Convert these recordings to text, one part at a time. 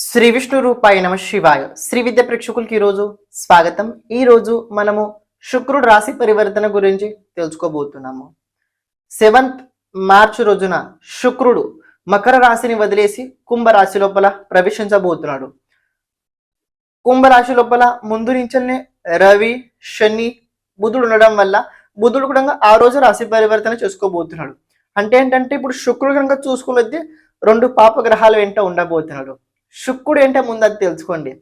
శ్రీ విష్ణు రూపాయ నమ శివాయ. శ్రీ విద్య ప్రేక్షకులకి ఈరోజు స్వాగతం. ఈ రోజు మనము శుక్రుడు రాశి పరివర్తన గురించి తెలుసుకోబోతున్నాము. సెవెంత్ మార్చ్ రోజున శుక్రుడు మకర రాశిని వదిలేసి కుంభరాశి లోపల ప్రవేశించబోతున్నాడు. కుంభరాశి లోపల ముందు నుంచే రవి శని బుధుడు ఉండడం వల్ల బుధుడు కూడా ఆ రోజు రాశి పరివర్తన చేసుకోబోతున్నాడు. అంటే ఏంటంటే ఇప్పుడు శుక్రుడు కనుక చూసుకున్నది రెండు పాప గ్రహాలు వెంట ఉండబోతున్నాడు. శుక్రుడు ఏంటో ముందు అది తెలుసుకోండి.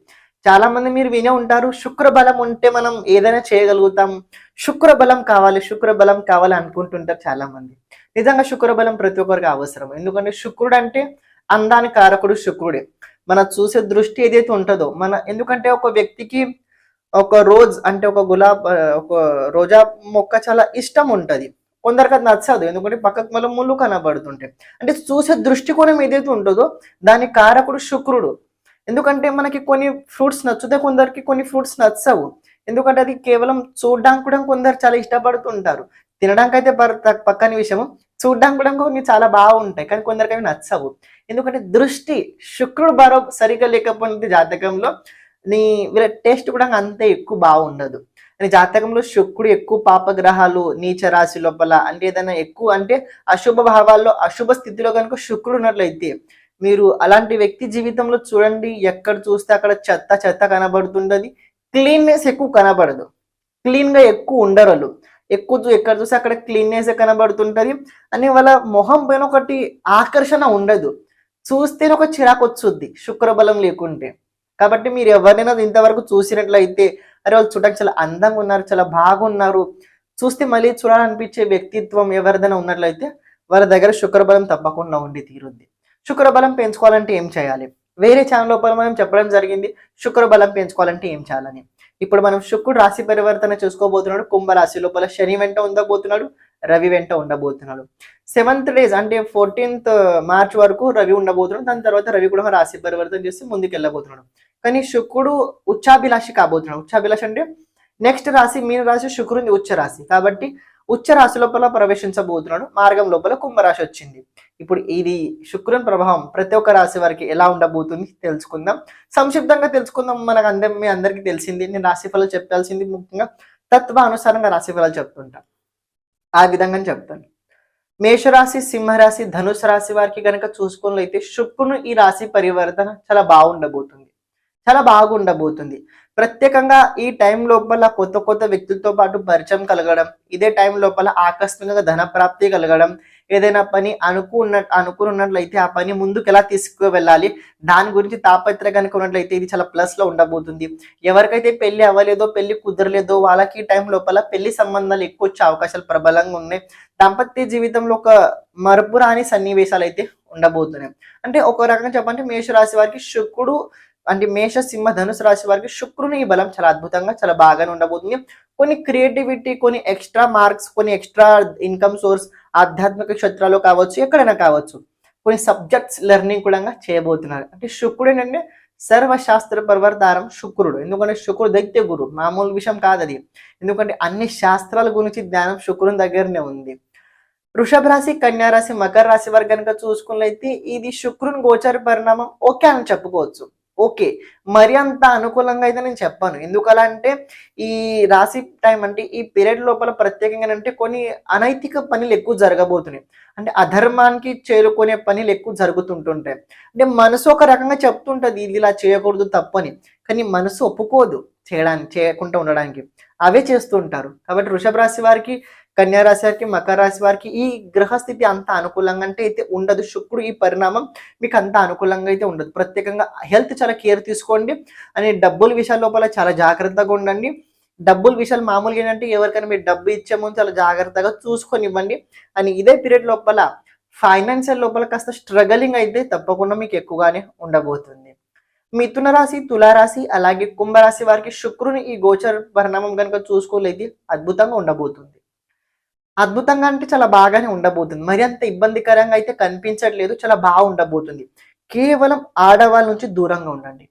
చాలా మంది మీరు వినే ఉంటారు శుక్రబలం ఉంటే మనం ఏదైనా చేయగలుగుతాం. శుక్రబలం కావాలి శుక్రబలం కావాలి అనుకుంటుంటారు చాలా మంది. నిజంగా శుక్రబలం ప్రతి ఒక్కరికి అవసరం. ఎందుకంటే శుక్రుడు అంటే అందానికి కారకుడు శుక్రుడే. మన చూసే దృష్టి ఏదైతే ఉంటుందో మన ఎందుకంటే ఒక వ్యక్తికి ఒక రోజ్ అంటే ఒక గులాబ్ ఒక రోజా మొక్క చాలా ఇష్టం ఉంటుంది. కొందరికి అది నచ్చదు. ఎందుకంటే పక్కకు మళ్ళీ ముళ్ళు కనబడుతుంటాయి అంటే చూసే దృష్టికోణం ఏదైతే ఉంటుందో దాని కారకుడు శుక్రుడు. ఎందుకంటే మనకి కొన్ని ఫ్రూట్స్ నచ్చుతాయి కొందరికి కొన్ని ఫ్రూట్స్ నచ్చవు. ఎందుకంటే అది కేవలం చూడడానికి కూడా కొందరు చాలా ఇష్టపడుతుంటారు. తినడానికి అయితే పక్కని విషయం చూడడానికి కూడా కొన్ని చాలా బాగుంటాయి కానీ కొందరికి అవి నచ్చవు. ఎందుకంటే దృష్టి శుక్రుడు బరో సరిగ్గా లేకపోతే జాతకంలో నీ వీళ్ళ టేస్ట్ కూడా అంతే ఎక్కువ బాగుండదు. అని జాతకంలో శుక్రుడు ఎక్కువ పాపగ్రహాలు నీచ రాశి లోపల అంటే ఏదైనా ఎక్కువ అంటే అశుభ భావాల్లో అశుభ స్థితిలో కనుక శుక్రుడు ఉన్నట్లయితే మీరు అలాంటి వ్యక్తి జీవితంలో చూడండి ఎక్కడ చూస్తే అక్కడ చెత్త చెత్త కనబడుతుంటది క్లీన్నెస్ ఎక్కువ కనబడదు. క్లీన్గా ఎక్కువ ఉండరు ఎక్కువ ఎక్కడ చూస్తే అక్కడ క్లీన్నెస్ కనబడుతుంటది. అని వాళ్ళ మొహం పైన ఒకటి ఆకర్షణ ఉండదు. చూస్తేనే ఒక చిరాకు వచ్చుద్ది శుక్రబలం లేకుంటే. కాబట్టి మీరు ఎవరినైనా ఇంతవరకు చూసినట్లయితే అరే వాళ్ళు చూడడానికి చాలా అందంగా ఉన్నారు చాలా బాగున్నారు. చూస్తే మళ్ళీ చూడాలనిపించే వ్యక్తిత్వం ఎవరిదైనా ఉన్నట్లయితే వాళ్ళ దగ్గర శుక్రబలం తప్పకుండా ఉండి తీరుద్ది. శుక్రబలం పెంచుకోవాలంటే ఏం చేయాలి? వేరే ఛానల్ లోపల మనం చెప్పడం జరిగింది శుక్రబలం పెంచుకోవాలంటే ఏం చేయాలని? ఇప్పుడు మనం శుక్రుడు రాశి పరివర్తన చూసుకోబోతున్నాడు కుంభరాశి లోపల శని వెంట ఉండబోతున్నాడు రవి వెంట ఉండబోతున్నాడు. సెవెంత్ డేస్ అంటే ఫోర్టీన్త్ మార్చ్ వరకు రవి ఉండబోతున్నాడు దాని తర్వాత రవి కూడా రాశి పరివర్తన చేసి ముందుకు వెళ్ళబోతున్నాడు కానీ శుక్రుడు ఉచ్చాభిలాషి కాబోతున్నాడు. ఉచ్చాభిలాష అంటే నెక్స్ట్ రాశి మీన రాశి శుక్రుని ఉచ్చ రాశి. కాబట్టి ఉచ్చ రాశి లోపల ప్రవేశించబోతున్నాడు. మార్గం లోపల కుంభరాశి వచ్చింది. ఇప్పుడు ఇది శుక్రుని ప్రభావం ప్రతి ఒక్క రాశి వారికి ఎలా ఉండబోతుంది తెలుసుకుందాం. సంక్షిప్తంగా తెలుసుకుందాం. మనకు అందరి మీ అందరికీ తెలిసింది. నేను రాశి ఫలాలు చెప్పాల్సింది ముఖ్యంగా తత్వ అనుసారంగా రాశి ఫలాలు చెప్తుంటా. ఆ విధంగా చెప్తాను. మేషరాశి సింహరాశి ధనుసు రాశి వారికి కనుక చూసుకున్నట్లయితే శుక్రుని ఈ రాశి పరివర్తన చాలా బాగుండబోతుంది. చాలా బాగుండబోతుంది. ప్రత్యేకంగా ఈ టైం లోపల కొత్త కొత్త వ్యక్తులతో పాటు పరిచయం కలగడం ఇదే టైం లోపల ఆకస్మికంగా ధన ప్రాప్తి కలగడం ఏదైనా పని అనుకున్న అనుకున్నట్లయితే ఆ పని ముందుకు ఎలా తీసుకు వెళ్ళాలి దాని గురించి తాపత్ర కనుక ఉన్నట్లయితే ఇది చాలా ప్లస్లో ఉండబోతుంది. ఎవరికైతే పెళ్ళి అవ్వలేదో పెళ్ళి కుదరలేదో వాళ్ళకి ఈ టైం లోపల పెళ్ళి సంబంధాలు ఎక్కువ వచ్చే అవకాశాలు ప్రబలంగా ఉన్నాయి. దాంపత్య జీవితంలో ఒక మరపురాని సన్నివేశాలు అయితే ఉండబోతున్నాయి. అంటే ఒక రకంగా చెప్పంటే మేషరాశి వారికి శుక్రుడు అంటే మేష సింహ ధనుసు రాశి వారికి శుక్రుని ఈ బలం చాలా అద్భుతంగా చాలా బాగానే ఉండబోతుంది. కొన్ని క్రియేటివిటీ కొన్ని ఎక్స్ట్రా మార్క్స్ కొన్ని ఎక్స్ట్రా ఇన్కమ్ సోర్స్ ఆధ్యాత్మిక క్షేత్రాలు కావచ్చు ఎక్కడైనా కావచ్చు కొన్ని సబ్జెక్ట్స్ లెర్నింగ్ కూడా చేయబోతున్నారు. అంటే శుక్రుడు ఏంటంటే సర్వశాస్త్ర ప్రవర్తారం శుక్రుడు. ఎందుకంటే శుక్రుడు దైత్య గురు. మామూలు విషయం కాదు అది. ఎందుకంటే అన్ని శాస్త్రాల గురించి జ్ఞానం శుక్రుని దగ్గరనే ఉంది. వృషభ రాశి కన్యా రాశి మకర రాశి వారు కనుక చూసుకున్నట్లయితే ఇది శుక్రుని గోచర పరిణామం ఓకే అని చెప్పుకోవచ్చు. ఓకే. మరి అంత అనుకూలంగా అయితే నేను చెప్పాను. ఎందుకలా అంటే ఈ రాశి టైం అంటే ఈ పీరియడ్ లోపల ప్రత్యేకంగా అంటే కొన్ని అనైతిక పనులు ఎక్కువ జరగబోతున్నాయి. అంటే అధర్మానికి చేరుకునే పనులు ఎక్కువ జరుగుతుంటుంటాయి. అంటే మనసు ఒక రకంగా చెప్తుంటుంది ఇది ఇలా చేయకూడదు తప్పని. కానీ మనసు ఒప్పుకోదు చేయడానికి చేయకుండా ఉండడానికి. అవే చేస్తుంటారు. కాబట్టి వృషభ రాశి వారికి కన్యా రాశి వారికి మకర రాశి వారికి ఈ గ్రహస్థితి అంత అనుకూలంగా అంటే అయితే ఉండదు. శుక్రుడు ఈ పరిణామం మీకు అంత అనుకూలంగా అయితే ఉండదు. ప్రత్యేకంగా హెల్త్ చాలా కేర్ తీసుకోండి. అని డబ్బుల విషయాల లోపల చాలా జాగ్రత్తగా ఉండండి. డబ్బుల విషయాలు మామూలుగా ఏంటంటే ఎవరికైనా మీరు డబ్బు ఇచ్చే ముందు చాలా జాగ్రత్తగా చూసుకొని ఇవ్వండి అని ఇదే పీరియడ్ లోపల ఫైనాన్షియల్ లోపల కాస్త స్ట్రగలింగ్ అయితే తప్పకుండా మీకు ఎక్కువగానే ఉండబోతుంది. మిథున రాశి తులారాశి అలాగే కుంభరాశి వారికి శుక్రుని ఈ గోచర పరిణామం కనుక చూసుకోలేదు అద్భుతంగా ఉండబోతుంది. అద్భుతంగా అంటే చాలా బాగానే ఉండబోతుంది. మరి అంత ఇబ్బందికరంగా అయితే కనిపించట్లేదు చాలా బాగా ఉండబోతుంది కేవలం ఆడవాళ్ళ నుంచి దూరంగా ఉండండి.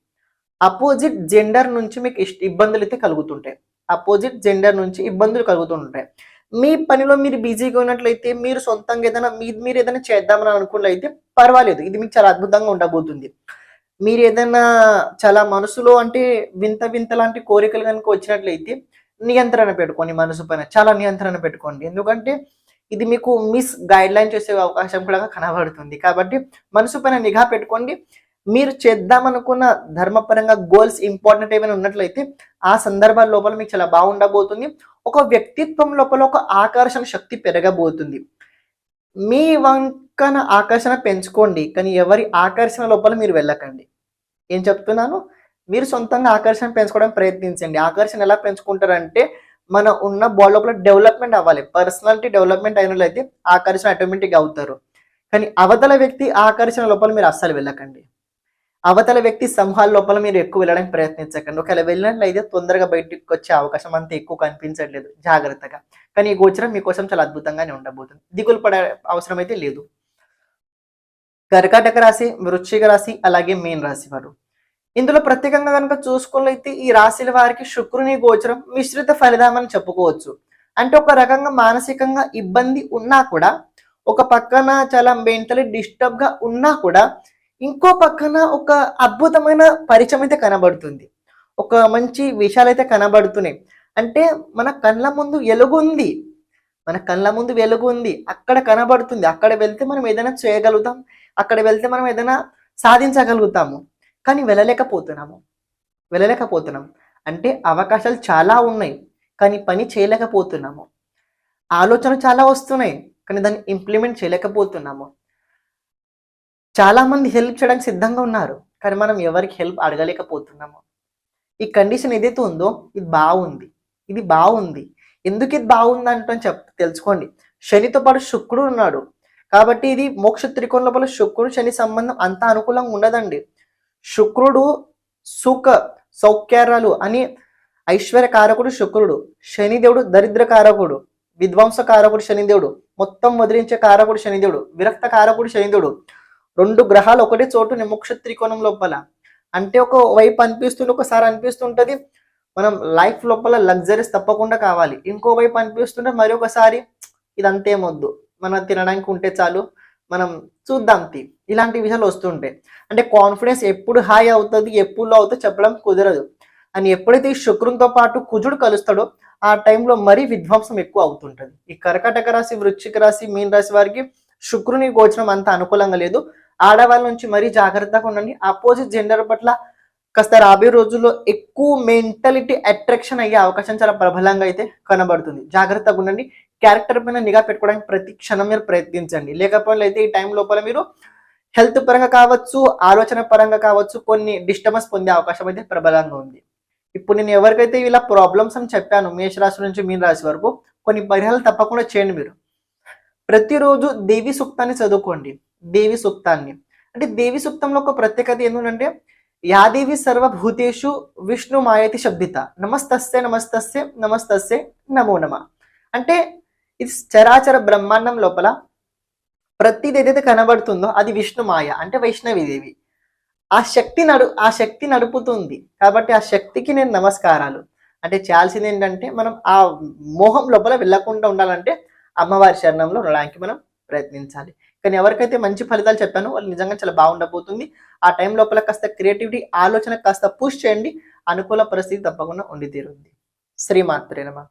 అపోజిట్ జెండర్ నుంచి మీకు ఇష్ట ఇబ్బందులు అయితే కలుగుతుంటాయి. అపోజిట్ జెండర్ నుంచి ఇబ్బందులు కలుగుతుంటాయి. మీ పనిలో మీరు బిజీగా ఉన్నట్లయితే మీరు సొంతంగా ఏదైనా మీ మీరు ఏదైనా చేద్దామని అనుకున్నట్లయితే పర్వాలేదు. ఇది మీకు చాలా అద్భుతంగా ఉండబోతుంది. మీరు ఏదైనా చాలా మనసులో అంటే వింత వింత లాంటి కోరికలు కనుక వచ్చినట్లయితే నియంత్రణ పెట్టుకోండి మనసు పైన. చాలా నియంత్రణ పెట్టుకోండి. ఎందుకంటే ఇది మీకు మిస్ గైడ్ లైన్ చేసే అవకాశం కూడా కనబడుతుంది. కాబట్టి మనసు పైన నిఘా పెట్టుకోండి. మీరు చేద్దామనుకున్న ధర్మపరంగా గోల్స్ ఇంపార్టెంట్ ఏమైనా ఉన్నట్లయితే ఆ సందర్భాల లోపల మీకు చాలా బాగుండబోతుంది. ఒక వ్యక్తిత్వం లోపల ఒక ఆకర్షణ శక్తి పెరగబోతుంది. మీ వంకన ఆకర్షణ పెంచుకోండి. కానీ ఎవరి ఆకర్షణ లోపల మీరు వెళ్ళకండి. ఏం చెప్తున్నాను? మీరు సొంతంగా ఆకర్షణ పెంచుకోవడం ప్రయత్నించండి. ఆకర్షణ ఎలా పెంచుకుంటారంటే మన ఉన్న బాల్ లోపల డెవలప్మెంట్ అవ్వాలి. పర్సనాలిటీ డెవలప్మెంట్ అయినట్లయితే ఆకర్షణ ఆటోమేటిక్గా అవుతారు. కానీ అవతల వ్యక్తి ఆకర్షణ లోపల మీరు అస్సలు వెళ్ళకండి. అవతల వ్యక్తి సంహాల లోపల మీరు ఎక్కువ వెళ్ళడానికి ప్రయత్నించకండి. ఒకవేళ వెళ్ళినట్లయితే తొందరగా బయటికి వచ్చే అవకాశం అంత ఎక్కువ కనిపించట్లేదు జాగ్రత్తగా. కానీ ఈ గోచరం మీకోసం చాలా అద్భుతంగానే ఉండబోతుంది. దిగులు పడే అవసరం అయితే లేదు. కర్కాటక రాశి వృశ్చిక రాశి అలాగే మీన్ రాశి వారు. ఇందులో ప్రత్యేకంగా కనుక చూసుకున్నట్లయితే ఈ రాశిల వారికి శుక్రుని గోచరం మిశ్రిత ఫలితామని చెప్పుకోవచ్చు. అంటే ఒక రకంగా మానసికంగా ఇబ్బంది ఉన్నా కూడా ఒక పక్కన చాలా మెంటలీ డిస్టర్బ్గా ఉన్నా కూడా ఇంకో పక్కన ఒక అద్భుతమైన పరిచయం అయితే కనబడుతుంది. ఒక మంచి విషయాలు అయితే కనబడుతున్నాయి. అంటే మన కళ్ళ ముందు వెలుగుంది. మన కళ్ళ ముందు వెలుగుంది. అక్కడ కనబడుతుంది. అక్కడ వెళ్తే మనం ఏదైనా చేయగలుగుతాం. అక్కడ వెళ్తే మనం ఏదైనా సాధించగలుగుతాము. కానీ వెళ్ళలేకపోతున్నాము. వెళ్ళలేకపోతున్నాం అంటే అవకాశాలు చాలా ఉన్నాయి కానీ పని చేయలేకపోతున్నాము. ఆలోచనలు చాలా వస్తున్నాయి కానీ దాన్ని ఇంప్లిమెంట్ చేయలేకపోతున్నాము. చాలా మంది హెల్ప్ చేయడానికి సిద్ధంగా ఉన్నారు కానీ మనం ఎవరికి హెల్ప్ అడగలేకపోతున్నాము. ఈ కండిషన్ ఏదైతే ఉందో ఇది బాగుంది ఇది బాగుంది. ఎందుకు ఇది బాగుంది అంటే చెప్ తెలుసుకోండి. శనితో పాటు శుక్రుడు ఉన్నాడు కాబట్టి ఇది మోక్ష త్రికోణ లోపల శుక్రుడు శని సంబంధం అంత అనుకూలంగా ఉండదండి. శుక్రుడు సుఖ సౌఖ్యారాలు అని ఐశ్వర్య కారకుడు శుక్రుడు శనిదేవుడు దరిద్ర కారకుడు కారకుడు శనిదేవుడు మొత్తం వదిలించే కారకుడు శనిదేవుడు విరక్త కారకుడు శనిదేవుడు. రెండు గ్రహాలు ఒకటే చోటు నిమోక్ష త్రికోణం లోపల. అంటే ఒక వైపు అనిపిస్తుంది ఒకసారి అనిపిస్తుంటది. మనం లైఫ్ లోపల లగ్జరీస్ తప్పకుండా కావాలి. ఇంకో వైపు అనిపిస్తుంటే మరొకసారి ఇదంతేమొద్దు మనం తినడానికి ఉంటే చాలు. మనం చూద్దాం తి. ఇలాంటి విషయాలు వస్తుంటాయి. అంటే కాన్ఫిడెన్స్ ఎప్పుడు హై అవుతుంది ఎప్పుడు లో అవుతుంది చెప్పడం కుదరదు. అని ఎప్పుడైతే ఈ శుక్రునితో పాటు కుజుడు కలుస్తాడో ఆ టైంలో మరీ విధ్వంసం ఎక్కువ అవుతుంటుంది. ఈ కర్కటక రాశి వృశ్చిక రాశి మీన రాశి వారికి శుక్రుని గోచరం అంత అనుకూలంగా లేదు. ఆడవాళ్ళ నుంచి మరీ జాగ్రత్తగా ఉండండి. ఆపోజిట్ జెండర్ పట్ల కాస్త రాబోయే రోజుల్లో ఎక్కువ మెంటాలిటీ అట్రాక్షన్ అయ్యే అవకాశం చాలా ప్రబలంగా అయితే కనబడుతుంది. జాగ్రత్తగా ఉండండి. క్యారెక్టర్ పైన నిఘా పెట్టుకోవడానికి ప్రతి క్షణం మీరు ప్రయత్నించండి. లేకపోతే అయితే ఈ టైం లోపల మీరు హెల్త్ పరంగా కావచ్చు ఆలోచన పరంగా కావచ్చు కొన్ని డిస్టర్బెన్స్ పొందే అవకాశం అయితే ప్రబలంగా ఉంది. ఇప్పుడు నేను ఎవరికైతే ఇలా ప్రాబ్లమ్స్ అని చెప్పాను మేషరాశి నుంచి మీన రాశి వరకు కొన్ని పరిహారాలు తప్పకుండా చేయండి మీరు. ప్రతిరోజు దేవి సూక్తాన్ని చదువుకోండి. దేవి సూక్తాన్ని. అంటే దేవి సూక్తంలో ఒక ప్రత్యేకత ఏంటంటే యాదేవి సర్వభూతేషు విష్ణు మాయతి శబ్దిత. నమస్తస్య నమస్తస్య నమస్తస్య నమో నమ. అంటే ఇది చరాచర బ్రహ్మాండం లోపల ప్రతిది ఏదైతే కనబడుతుందో అది విష్ణు మాయ అంటే వైష్ణవిదేవి ఆ శక్తి నడు ఆ శక్తి నడుపుతుంది. కాబట్టి ఆ శక్తికి నేను నమస్కారాలు. అంటే చేయాల్సింది ఏంటంటే మనం ఆ మోహం లోపల వెళ్ళకుండా ఉండాలంటే అమ్మవారి శరణంలో ఉండడానికి మనం ప్రయత్నించాలి. కానీ ఎవరికైతే మంచి ఫలితాలు చెప్పానో వాళ్ళు నిజంగా చాలా బాగుండబోతుంది. ఆ టైం లోపల కాస్త క్రియేటివిటీ ఆలోచన కాస్త పుష్ చేయండి. అనుకూల పరిస్థితి తప్పకుండా ఉండి తీరుంది శ్రీమాత్రేనమా